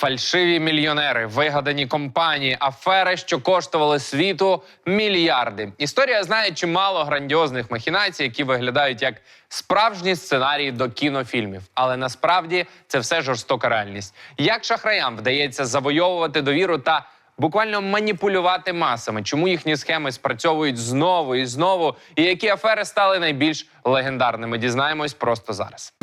Фальшиві мільйонери, вигадані компанії, афери, що коштували світу мільярди. Історія знає чимало грандіозних махінацій, які виглядають як справжні сценарії до кінофільмів. Але насправді це все жорстока реальність. Як шахраям вдається завойовувати довіру та буквально маніпулювати масами, чому їхні схеми спрацьовують знову і знову, і які афери стали найбільш легендарними? Дізнаємось просто зараз.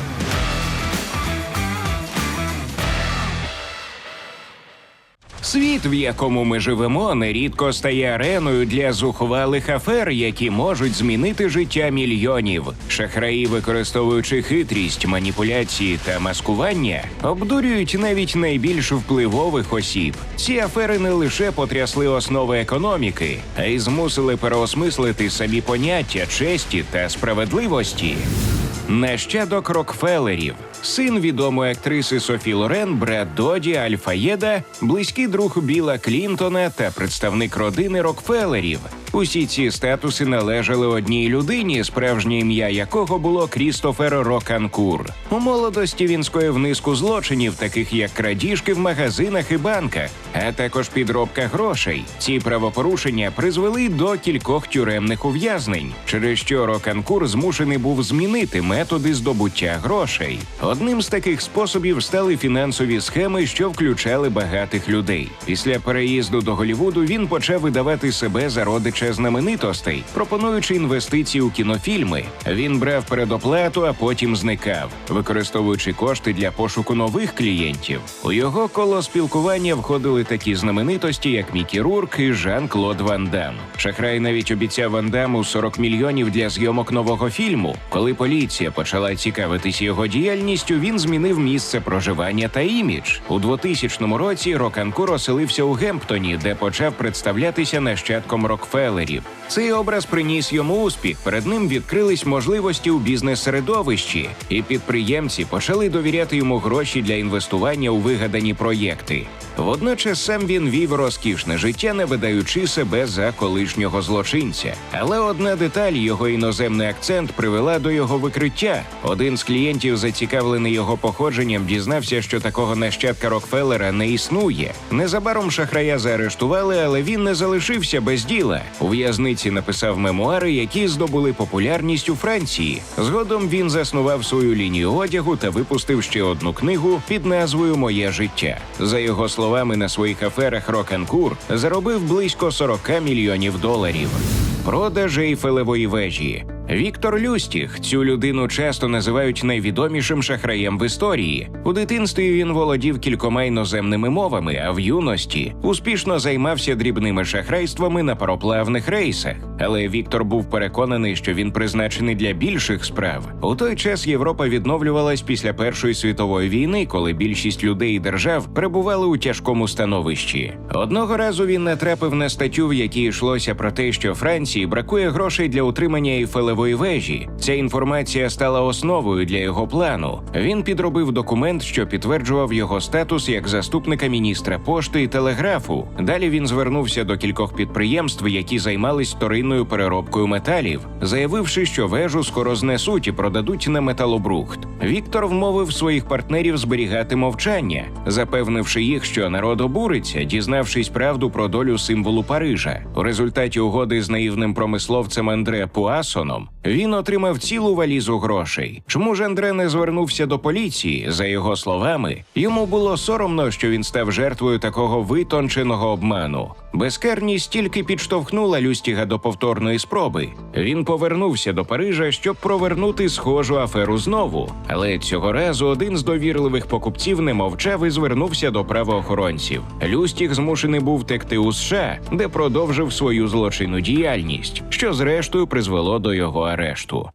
Світ, в якому ми живемо, нерідко стає ареною для зухвалих афер, які можуть змінити життя мільйонів. Шахраї, використовуючи хитрість, маніпуляції та маскування, обдурюють навіть найбільш впливових осіб. Ці афери не лише потрясли основи економіки, а й змусили переосмислити самі поняття честі та справедливості. Нащадок Рокфеллерів, син відомої актриси Софі Лорен, Бред Доді Альфаєда, близький друг Біла Клінтона та представник родини Рокфеллерів. Усі ці статуси належали одній людині, справжнє ім'я якого було Крістофер Роканкур. У молодості він скоїв низку злочинів, таких як крадіжки в магазинах і банках, а також підробка грошей. Ці правопорушення призвели до кількох тюремних ув'язнень, через що Роканкур змушений був змінити методи здобуття грошей. Одним з таких способів стали фінансові схеми, що включали багатих людей. Після переїзду до Голівуду він почав видавати себе за родича знаменитостей, пропонуючи інвестиції у кінофільми. Він брав передоплату, а потім зникав, використовуючи кошти для пошуку нових клієнтів. У його коло спілкування входили такі знаменитості, як Мікі Рурк і Жан-Клод Ван Дам. Шахрай навіть обіцяв Ван Даму 40 мільйонів для зйомок нового фільму. Коли поліція почала цікавитись його діяльністю, він змінив місце проживання та імідж. У 2000 році Роканкур оселився у Гемптоні, де почав представлятися нащадком Рокфеллерів. Цей образ приніс йому успіх. Перед ним відкрились можливості у бізнес-середовищі, і підприємці почали довіряти йому гроші для інвестування у вигадані проєкти. Водночас сам він вів розкішне життя, не видаючи себе за колишнього злочинця. Але одна деталь, його іноземний акцент, привела до його викриття. Один з клієнтів, зацікавлений його походженням, дізнався, що такого нащадка Рокфеллера не існує. Незабаром шахрая заарештували, але він не залишився без діла. У в'язниці написав мемуари, які здобули популярність у Франції. Згодом він заснував свою лінію одягу та випустив ще одну книгу під назвою Моє життя. За його словами, на своїх аферах Роканкур заробив близько 40 мільйонів доларів. Продаж Ейфелевої вежі. Віктор Люстіх цю людину часто називають найвідомішим шахраєм в історії. У дитинстві він володів кількома іноземними мовами, а в юності успішно займався дрібними шахрайствами на пароплавних рейсах. Але Віктор був переконаний, що він призначений для більших справ. У той час Європа відновлювалась після Першої світової війни, коли більшість людей і держав перебували у тяжкому становищі. Одного разу він натрапив на статтю, в якій йшлося про те, що Франції бракує грошей для утримання Ейфелевої вежі. Ця інформація стала основою для його плану. Він підробив документ, що підтверджував його статус як заступника міністра пошти і телеграфу. Далі він звернувся до кількох підприємств, які займались вторинною переробкою металів, заявивши, що вежу скоро знесуть і продадуть на металобрухт. Віктор вмовив своїх партнерів зберігати мовчання, запевнивши їх, що народ обуриться, дізнавшись правду про долю символу Парижа. У результаті угоди з наївним промисловцем Андре Пуасоном він отримав цілу валізу грошей. Чому ж Андре не звернувся до поліції? За його словами, йому було соромно, що він став жертвою такого витонченого обману. Безкарність тільки підштовхнула Люстіга до повторної спроби. Він повернувся до Парижа, щоб провернути схожу аферу знову. Але цього разу один з довірливих покупців не мовчав і звернувся до правоохоронців. Люстіг змушений був текти у США, де продовжив свою злочинну діяльність, що зрештою призвело до його арешту.